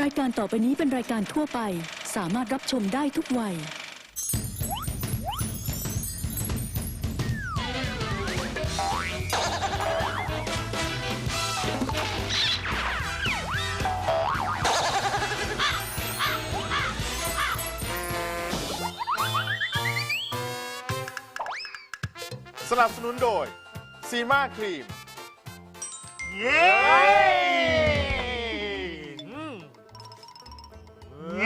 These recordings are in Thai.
รายการต่อไปนี้เป็นรายการทั่วไป สามารถรับชมได้ทุกวัย สนับสนุนโดยซีมาครีม เย้ ข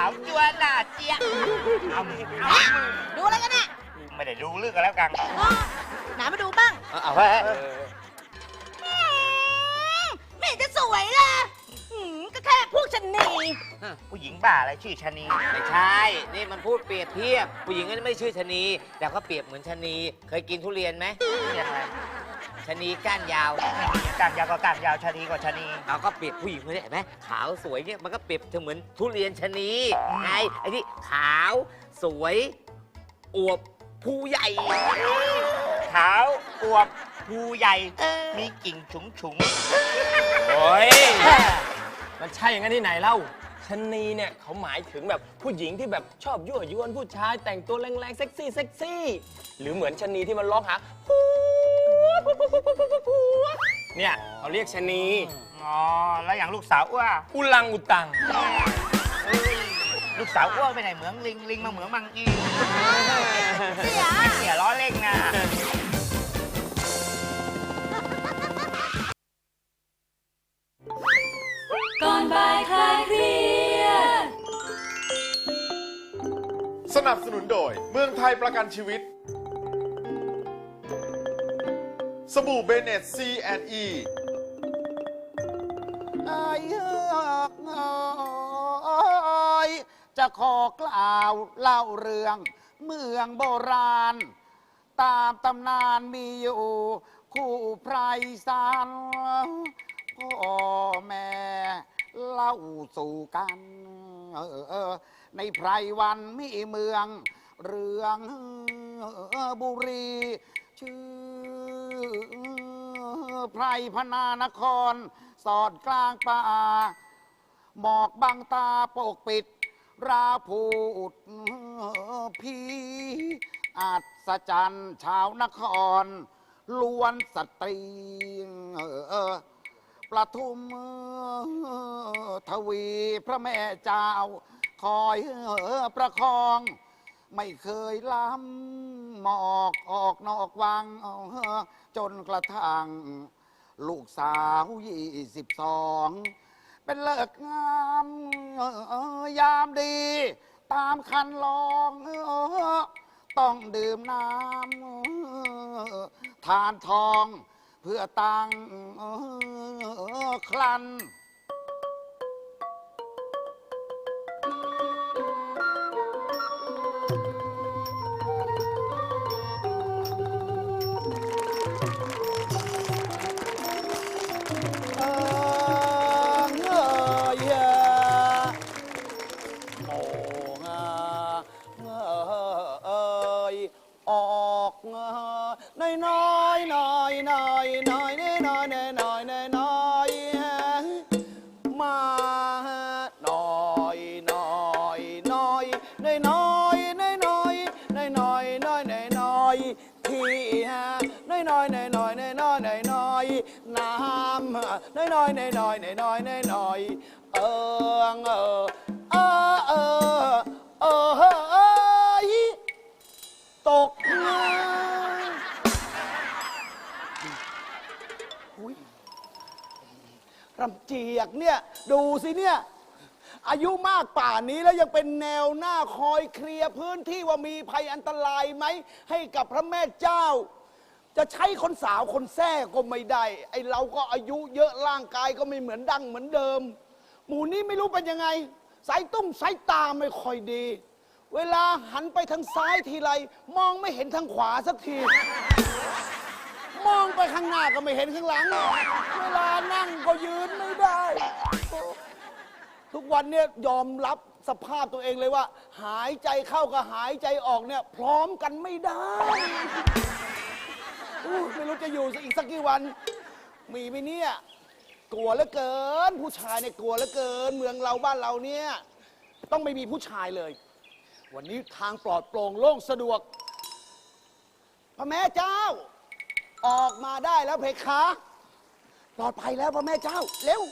าวจัวหน้าเจี๊ยบดูอะไรกันน่ะไม่ได้ดูเรื่องกันแล้วกันอ๋อไหนมาดูบ้างเอาไว้ไม่เห็นจะสวยเลยหืมก็แค่พวกชะนีผู้หญิงบ้าอะไรชื่อชะนีไม่ใช่ นี่มันพูดเปรียบเทียบ ผู้หญิงก็ไม่ชื่อชะนีแต่ก็เปรียบเหมือนชะนี เคยกินทุเรียนไหมยังไง ชะนีก้านยาว กางยาวก็กางยาวชะนีก็ชะนี เราก็เปรียบผู้หญิงคนนี้เห็นไหมขาวสวยเนี่ยมันก็เปรียบเสมือนทุเรียนชะนีไงไอ้ที่ขาวสวยอวบผู้ใหญ่ ขาวอวบภูใหญ่มีกิ่งฉุงฉุงโอ้ยมันใช่อย่างนั้นที่ไหนเล่าชะนีเนี่ยเขาหมายถึงแบบผู้หญิงที่แบบชอบยั่วยวนผู้ชายแต่งตัวแรงๆเซ็กซี่เซ็กซี่หรือเหมือนชะนีที่มันร้องหาผั วผัวผัวผัวผัวผัวผัวเนี่ยเขาเรียกชะนีอ๋อ แล้วอย่างลูกสาวอ้วอุลังอุตัง ลูกสาวอ้วไปไหนเหมืองลิงลิงมาเหมืองมังอีเสียเสียล้อเล่งนะก่อนบ่ายคลายเครียด สนับสนุนโดยเมืองไทยประกันชีวิต บู่เบเนตซีแอนอีเอ้ยเอ้ยจะขอกล่าวเล่าเรื่อง เมืองโบราณ ตามตำนานมีอยู่ คู่ไพรสารพ่อแม่ เล่าสู่กันเออเออในไพรวันมีเมือง เรืองบุรี ชื่อไพรพนานคร สอดกลางป่า หมอกบังตาปกปิด ราพูดพีอัศจรรย์ชาวนคร ล้วนสตรีประทุมทวีพระแม่เจ้า คอยประคอง ไม่เคยล้ำหมอกออกนอกวังจนกระทั่งลูกสาวยี่สิบสองเป็นเลิกงามยามดี ตามคันลองต้องดื่มน้ำทานทองเพื่อตังคลัน น้อยน้อยน้อยน้อยน้อยน้อยน้อยน้อยเอิงเออเออเออเออเอยตกงานอุ๊ยรำเจียกเนี่ย ดูสิเนี่ย อายุมากป่านนี้แล้วยังเป็นแนวหน้าคอยเคลียร์พื้นที่ว่ามีภัยอันตรายไหม ให้กับพระแม่เจ้า จะใช้คนสาวคนแท้ก็ไม่ได้ ไอเราก็อายุเยอะร่างกายก็ไม่เหมือนดั้งเหมือนเดิม หมู่นี้ไม่รู้เป็นยังไง สายตุ้งสายตาไม่ค่อยดี เวลาหันไปทางซ้ายทีไร มองไม่เห็นทางขวาสักที มองไปข้างหน้าก็ไม่เห็นข้างหลัง เวลานั่งก็ยืนไม่ได้ ทุกวันเนี่ยยอมรับสภาพตัวเองเลยว่า หายใจเข้ากับหายใจออกเนี่ย พร้อมกันไม่ได้ อู้ไม่รู้จะอยู่อีกสักกี่วัน มีไหมเนี่ย กลัวเหลือเกิน ผู้ชายเนี่ยกลัวเหลือเกิน เมืองเราบ้านเราเนี่ยต้องไม่มีผู้ชายเลย วันนี้ทางปลอดโปร่งโล่งสะดวก พระแม่เจ้า ออกมาได้แล้วเพคะ ปลอดภัยแล้วพระแม่เจ้า เร็ว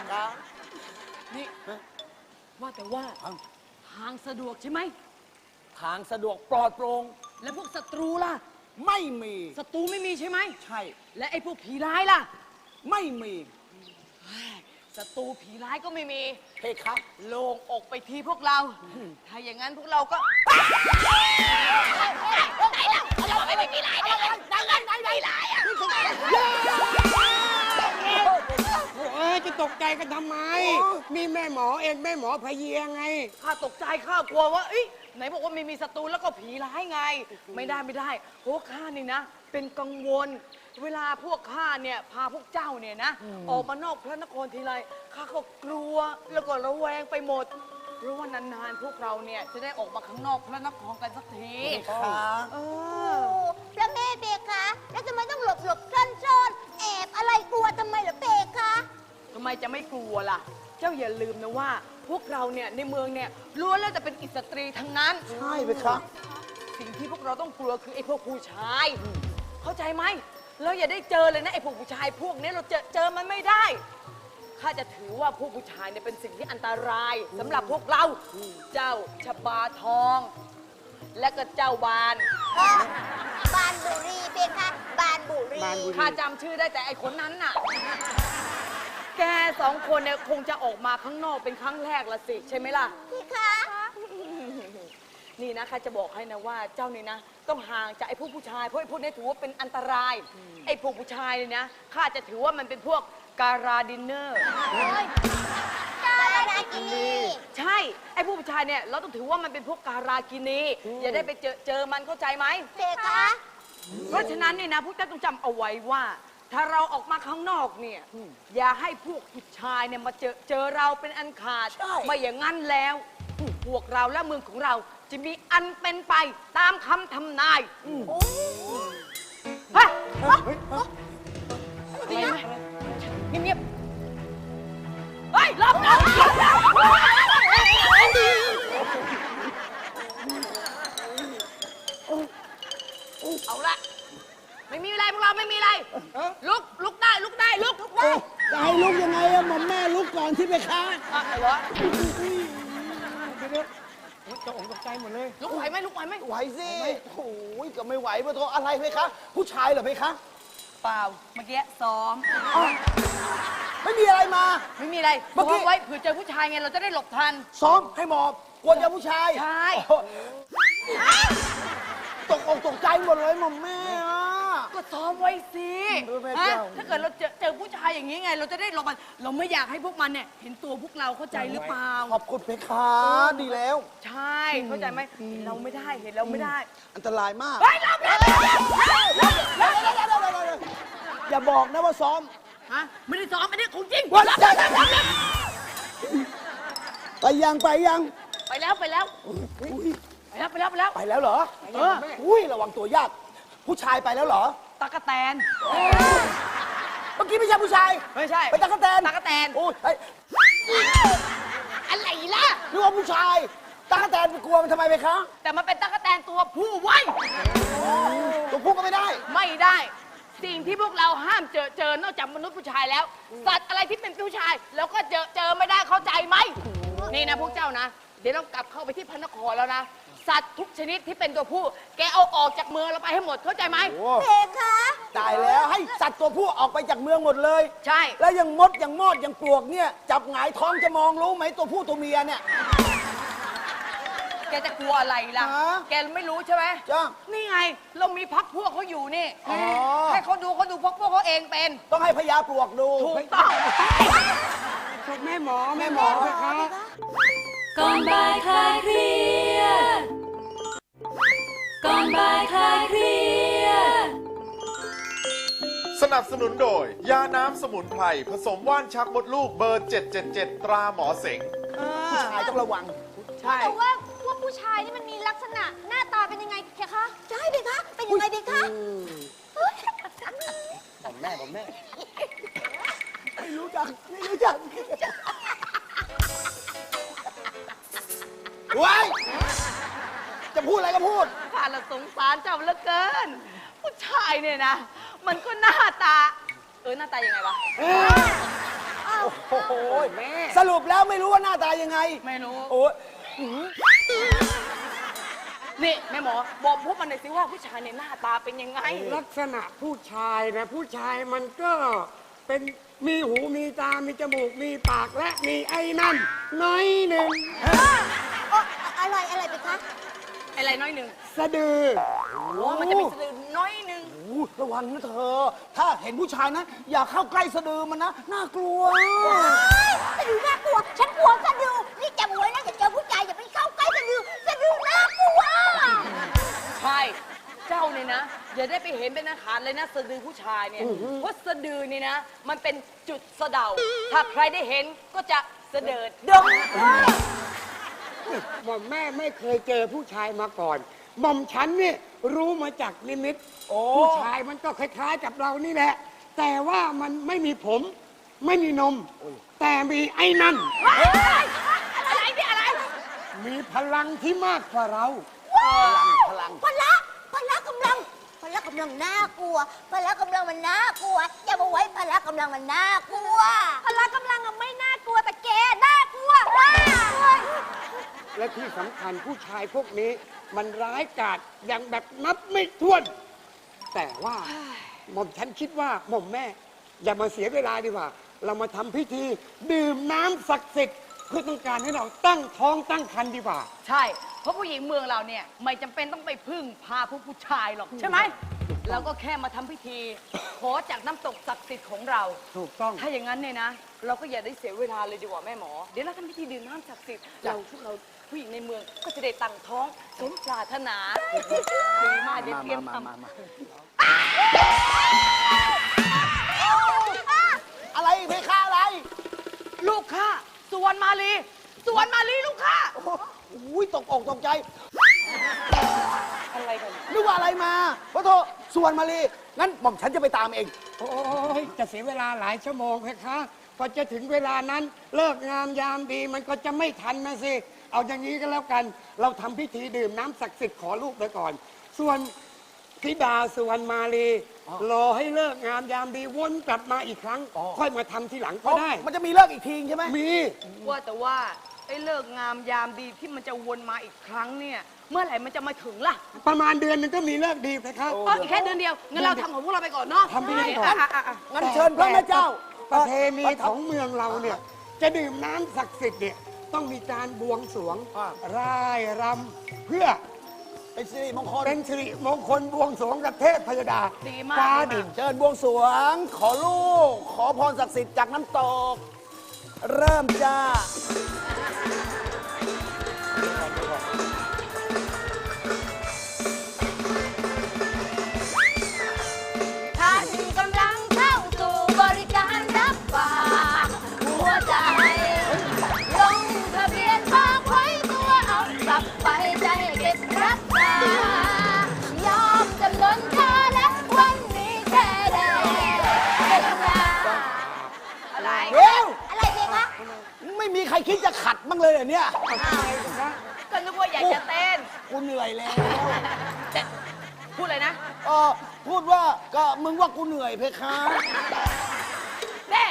านอะไรเลยเพคะนี่ว่าแต่ว่าอ้าวทางสะดวกใช่ไหม ทางสะดวกปลอดโปร่งแล้วพวกศัตรูล่ะ ไม่มี ศัตรูไม่มีใช่ไหม ใช่ และไอ้พวกผีร้ายล่ะไม่มีศัตรูผีร้ายก็ไม่มี เพคะโล่งอกไปทีพวกเรา ถ้าอย่างนั้นพวกเราก็ไม่มีไรไหนไหนไหนไหนไรอะเอ้ย จะตกใจกันทำไม มีแม่หมอเองแม่หมอพะเยียไง ข้าตกใจข้ากลัวว่าเอ้ยไหนบอกว่าไม่มีศัตรูแล้วก็ผีร้ายไง ไม่ได้ไม่ได้เพราะว่าข้านี่นะ เป็นกังวล เวลาพวกข้าเนี่ยพาพวกเจ้าเนี่ยนะ ออกมานอกพระนครทีไรข้าก็กลัวแล้วก็ระแวงไปหมดเพราะว่านานๆพวกเราเนี่ยจะได้ออกมาข้างนอกพระนครกันสักทีค่ะเอโอ้อพระแม่เบคะ แล้วทำไมต้องหลบหลบซ่อนซ่อนแอบอะไรกลัวทำไมเหรอเบคะทำ ไมจะไม่กลัวล่ะ เจ้าอย่าลืมนะว่า พวกเราเนี่ยในเมืองเนี่ยล้วนแล้วแต่เป็นอิสตรีทั้งนั้น ใช่เพคะสิ่งที่พวกเราต้องกลัวคือไอ้พวกผู้ชาย เข้าใจไหมเราอย่าได้เจอเลยนะไอ้พวกผู้ชาย พวกนี้เราเจอเจอมันไม่ได้ข้าจะถือว่าพวกผู้ชายเนี่ยเป็นสิ่งที่อันตรายสำหรับพวกเรา เจ้าชบาทอง และก็เจ้าบานอ๋อบานบุรีเบคะ บานบุรี ข้าจำชื่อได้แต่ไอ้คนนั้นน่ะ แกสองคนเนี่ยคงจะออกมาข้างนอกเป็นครั้งแรกละสิใช่ไหมล่ะ พี่คะ นี่นะข้าจะบอกให้นะว่าเจ้านี่นะ ต้องห่างจากไอ้พวกผู้ชายเพราะไอ้พวกนี้ถือว่าเป็นอันตราย ไอ้พวกผู้ชายเนี่ยนะข้าจะถือว่ามันเป็นพวกการาดินเนอร์ตาลากินีใช่ ไอ้พวกผู้ชายเนี่ยเราต้องถือว่ามันเป็นพวกการากินีอย่าได้ไปเจอเจอมันเข้าใจไหมเบคะ เพราะฉะนั้นเนี่ยนะพวกเจ้าต้องจำเอาไว้ว่า ถ้าเราออกมาข้างนอกเนี่ย อย่าให้พวกผู้ชายเนี่ยมาเจอเจอเราเป็นอันขาด ใช่ ไม่อย่างนั้นแล้ว พวกเราและเมืองของเราจะมีอันเป็นไปตามคำทำนายฮะได้ยินไหมเงียบๆเฮ้ยหลบหลบหลบหลบเอาละ ไม่มีอะไรพวกเราไม่มีอะไร ลุกลุกได้ลุกได้ลุกลุกได้จะให้ลุกยังไงอะหมอมแม่ลุกก่อนที่ไปค้าอะไรวะจะอกตกใจหมดเลย ลุกไหวไหมลุกไหวไหมไหวสิโอ้ยก็ไม่ไหวปะโทอะไรเพคะ ผู้ชายเหรอเพคะ เปล่า เมื่อกี้ซ้อม ไม่มีอะไรมา ไม่มีอะไรเมื่อกี้ซ้อมไว้เผื่อเจอผู้ชายไงเราจะได้หลบทัน ซ้อมให้หมอบกลัวเจอผู้ชาย ใช่โอ้โหตกอกตกใจหมดเลยหม่อมแม่อะก็ ซ้อมไว้สิเออแม่ฮะเจ้า ถ้าเกิดเราเจอเจอผู้ชายอย่างนี้ไง เราจะได้หลบมันเราไม่อยากให้พวกมันเนี่ยเห็นตัวพวกเราเข้าใจหรือเปล่า ขอบคุณเพคะดีแล้ว ใช่เข้าใจไหมเห็นเราไม่ได้เห็นเราไม่ได้อันตรายมากเฮ้ยหลบหลบหลบหลบอย่าบอกนะว่าซ้อมฮะไม่ได้ซ้อมอันนี้ของจริงวันใจไปยังไปยังไปแล้วไปแล้วไปแล้วไปแล้วไปแล้ว ไปแล้วเหรอเอออุ้ยระวังตัวยาก ผู้ชายไปแล้วเหรอ ตะกะแตน เมื่อกี้ไม่ใช่ผู้ชายไม่ใช่ เป็นตะกแตนตะกะแตน โอ้ยเฮ้ยอะไรล่ะ นึกว่าผู้ชายตะกแตนไปกลัวมันทำไมไปคะแต่มันเป็นตะกะแตนตัวผู้ไว้ยตัวพูดก็ไม่ได้ ไม่ได้ สิ่งที่พวกเราห้ามเจอเจอนอกจากมนุษย์ผู้ชายแล้ว สัตว์อะไรที่เป็นผู้ชาย แล้วก็เจอเจอไม่ได้เข้าใจไหมนี่นะพวกเจ้านะ เดี๋ยวเรากลับเข้าไปที่พระนครแล้วนะ สัตว์ทุกชนิดที่เป็นตัวผู้ แกเอาออกจากเมืองเราไปให้หมดเข้าใจไหมเบคะได้สัตว์ตัวผู้ออกไปจากเมืองหมดเลย ใช่ แล้วยังมดยังมอดยังปลวกเนี่ย จับหงายท้องจะมองรู้ไหมตัวผู้ตัวเมียเนี่ย แกจะกลัวอะไรล่ะ ฮะ แกไม่รู้ใช่ไหมจ้า นี่ไง เรามีพักพวกเขาอยู่นี่ อ๋อ ให้เขาดูเขาดูพักพวกเขาเองเป็น ต้องให้พญาปลวกดู ถูกต้อง แม่หมอแม่หมอเพคะ ก่อนบ่ายคลายเครียด ก่อนบ่ายคลายเครียด สนับสนุนโดย ยาน้ำสมุนไพรผสมว่านชักมดลูกเบอร์ 777 ตราหมอเสง ผู้ชายต้องระวัง ใช่ แต่ว่าพวกผู้ชายนี่มันมีลักษณะหน้าตาเป็นยังไงเพคะใช่เพคะ เป็นยังไงเพคะผมแม่ผมแม่ ไม่รู้จัก ไม่รู้จักไว้ายจะพูดอะไรก็พูด ข้าละสงสารเจ้าเหลือเกิน ผู้ชายเนี่ยนะ มันก็หน้าตา เออหน้าตายังไงวะ โอ้โหสรุปแล้วไม่รู้ว่าหน้าตายังไง ไม่รู้ โอ้ยนี่แม่หมอบอกพวกมันหน่อยสิว่าผู้ชายเนี่ยหน้าตาเป็นยังไง ลักษณะผู้ชายนะผู้ชายมันก็เป็นมีหูมีตา มีจมูก มีปากและมีไอ้นั่นน้อยหนึ่งอ๋ออะไรอะไรเพคะ อะไรน้อยหนึ่ง สะดือโอ้มันจะมีสะดือน้อยหนึ่งโอ้ระวังนะเธอ ถ้าเห็นผู้ชายนะ อย่าเข้าใกล้สะดือมันนะ น่ากลัว สะดือน่ากลัว ฉันกลัวสะดือนี่จำไว้นะอย่าเจอผู้ชายอย่าไปเข้าใกล้สะดือสะดือน่ากลัว ใช่ เจ้าเนี่ยนะ อย่าได้ไปเห็นเป็นอาหารเลยนะสะดือผู้ชายเนี่ยเพราะสะดือนี่นะ มันเป็นจุดสะเดา ถ้าใครได้เห็นก็จะเสดิร์ดดง หม่อมแม่ไม่เคยเจอผู้ชายมาก่อน หม่อมฉันเนี่ยรู้มาจากนิมิตโอ้ ผู้ชายมันก็คล้ายๆ กับเรานี่แหละ แต่ว่ามันไม่มีผม ไม่มีนม แต่มีไอ้นั่น อะไรเนี่ยอะไรมีพลังที่มากกว่าเรา พลังพละพละกำลังพละกำลังน่ากลัวพละกำลังมันน่ากลัวอย่ามาไว้พละกำลังมันน่ากลัวพละกำลังอะไม่น่ากลัวแต่แกน่ากลัวว้าและที่สำคัญผู้ชายพวกนี้ มันร้ายกาจอย่างแบบนับไม่ถ้วน แต่ว่าหม่อมฉันคิดว่าหม่อมแม่ อย่ามาเสียเวลาดีกว่า เรามาทำพิธีดื่มน้ำศักดิ์สิทธิ์เพื่อต้องการให้เราตั้งท้องตั้งครรภ์ดีกว่า ใช่ เพราะผู้หญิงเมืองเราเนี่ยไม่จำเป็นต้องไปพึ่งพาผู้ผู้ชายหรอกใช่ไหม เราก็แค่มาทำพิธี ขอจากน้ำตกศักดิ์สิทธิ์ของเรา ถูกต้อง ถ้าอย่างนั้นเนี่ยนะ เราก็อย่าได้เสียเวลาเลยดีกว่าแม่หมอ เดี๋ยวเราทำพิธีดื่มน้ำศักดิ์สิทธิ์เราพวกเรา ผู้หญิงในเมืองก็จะได้ตั้งท้องสมปรารถนาดีมากเดี๋ยวเตรียมทำอะไรเพคะอะไร ลูกข้าสวนมาลีสวนมาลีลูกข้าโอ้โหอุ้ยตกอกตกใจ อะไรกัน นึกว่าอะไรมาพระโทส่วนมาลีงั้นหม่อมฉันจะไปตามเอง โอ้ยจะเสียเวลาหลายชั่วโมงเพคะพอจะถึงเวลานั้น เลิกงามยามดีมันก็จะไม่ทันนะสิ เอาอย่างนี้ก็แล้วกัน เราทำพิธีดื่มน้ำศักดิ์สิทธิ์ขอลูกไปก่อน ส่วนธิดาสุวรรณมาลีรอให้เลิกงามยามดีวนกลับมาอีกครั้งอ๋อค่อยมาทำทีหลังก็ได้ มันจะมีเลิกอีกทีใช่ไหมมี ว่าแต่ว่าไอ้เลิกงามยามดีที่มันจะวนมาอีกครั้งเนี่ย เมื่อไหร่มันจะมาถึงล่ะประมาณเดือนหนึงก็มีเลิกดีเพคะเอออีกแค่เดือนเดียวงั้นเราทำของพวกเราไปก่อนเนาะทำพิธีก่อนะะะงั้นเชิญพระแม่เจ้า ประเพณีของเมืองเราเนี่ย จะดื่มน้ำศักดิ์สิทธิ์เนี่ย ต้องมีการบวงสรวงอ่า ร่ายรำเพื่อเป็นสิริมงคลเป็นสิริมงคลบวงสรวงกับเทพพยดาดีมาก ฟ้าดีดิมานกเชิญบวงสรวง ขอลูก ขอพรศักดิ์สิทธิ์จากน้ำตก เริ่มจ้าท่ ครคิดจะขัดบ้างเลยเหรอเนี่ยก็นึกว่าอยากจะเต้น กูเหนื่อยแล้วพูดเลยนะเออพูดว่าก็มึงว่ากูเหนื่อยเพคะเน่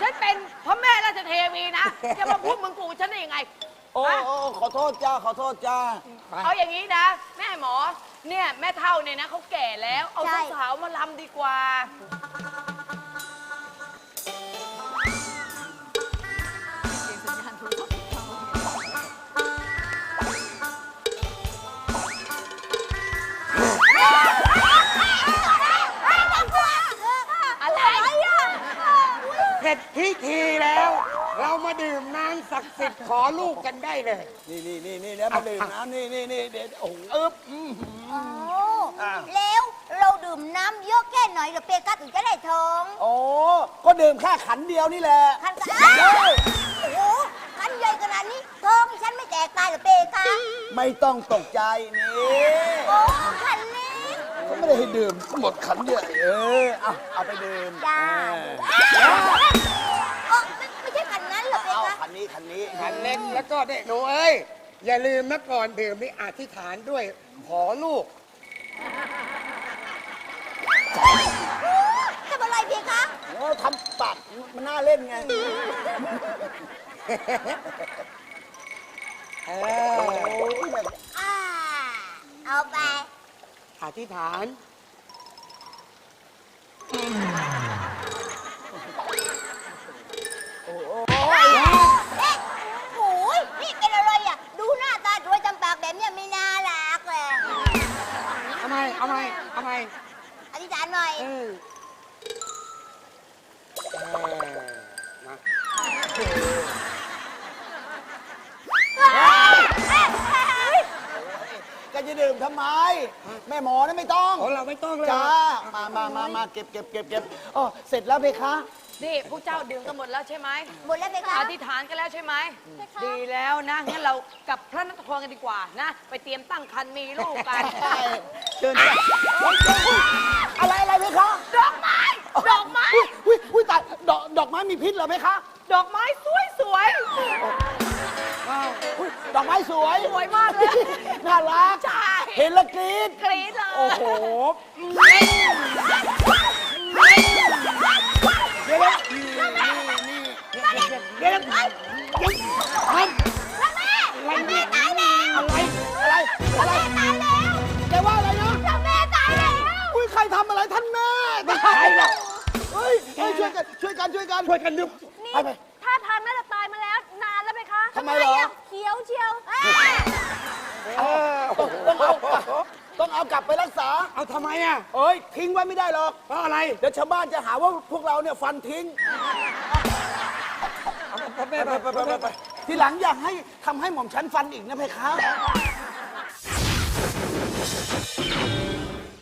ฉันเป็นพระแม่ราชเทวีนะ จะมาพูดมึงกูฉันได้ยังไง โอ้ฮะโอ้ขอโทษจ้า ขอโทษจ้า เอาอย่างนี้นะ แม่หมอ เนี่ย แม่เท่าเนี่ยนะเขาแก่แล้ว เอาใช่สาวๆมาลำดีกว่า พิธีแล้ว เรามาดื่มน้ำศักดิ์สิทธิ์ขอลูกกันได้เลย นี่นี่นี่นี่แล้วมาดื่มน้ำนี่นี่นี่เดี๋ยวโอ้โหอึ๊บอื้อหือ โอ้อะแล้วเราดื่มน้ำเยอะแค่ไหนเดี๋ยวเปกัสถึงจะได้ท้องโอ้ก็ดื่มแค่ขันเดียวนี่แหละ คันอ้าวโอ้โหคันใหญ่ขนาดนี้ท้องฉันไม่แตกตายเหรือเปกัสไม่ต้องตกใจนี่โอ้คันเล็กเขาไม่ได้ให้ดื่ม หมดขันใหญ่เออเอาเอาไปดื่มจ้า เออเออไม่ไม่ใช่คันนั้นเหรอเปเอากัสขันนี้ขันนี้ขันเล็กแล้วก็ได้หนูเอ้ย อย่าลืมนะก่อนดื่มนี่อธิษฐานด้วย ขอลูก ทำอะไรเปกัสโอ้ทำปากมันน่าเล่นไงเอโอ้อยแบบ อ่า เอาไป อธิษฐาน เก็บเก็บเก็บเก็บอ๋อเสร็จแล้วเพคะ นี่พวกเจ้าดื่มกันหมดแล้วใช่ไหมหมดแล้วเปกัสอธิษฐานกันแล้วใช่ไหม ดีแล้วนะ งั้นเรากลับพระนครกันดีกว่านะ ไปเตรียมตั้งคันมีลูกกันเชิญจ้ะเฮ้ยเฮ้ยเฮ้ยอะไรอะไรเพคะดอกไม้ ดอกไม้อุ้ยอุ้ยตายดอกดอกไม้มีพิษเหรอเพคะดอกไม้สวยสวยอุ๊ยดอกไม้สวยสวยมากเลย น่ารัก ใช่ เห็นแล้วกรี๊ดกรี๊ดเลย โอ้โหเดี๋ยวนี่นี่นี่เดี๋ยวนะเดี๋ยวทำอะไรเนี่ยอะไรอะไรอะไรแล้วแกว่าอะไรนะแม่ตายแล้วอุ้ยใครทำอะไรท่านแม่ตายหรอเฮ้ยเฮ้ยช่วยกันช่วยกันช่วยกันช่วยกันดึงไปไปถ้าทางน่าจะตายมาแล้วนานแล้วไหมคะทำไมเหรอเขียวเชียวต้องเอา ต้องเอากลับไปรักษา เอาทำไมอะเอ้ย ทิ้งไว้ไม่ได้หรอก เพราะอะไรเดี๋ยวชาวบ้านจะหาว่าพวกเราเนี่ยฟันทิ้งเอาไปไปไปไปไปไปไปไป ทีหลังอยากให้ทำให้หม่อมฉันฟันอีกนะเพคะ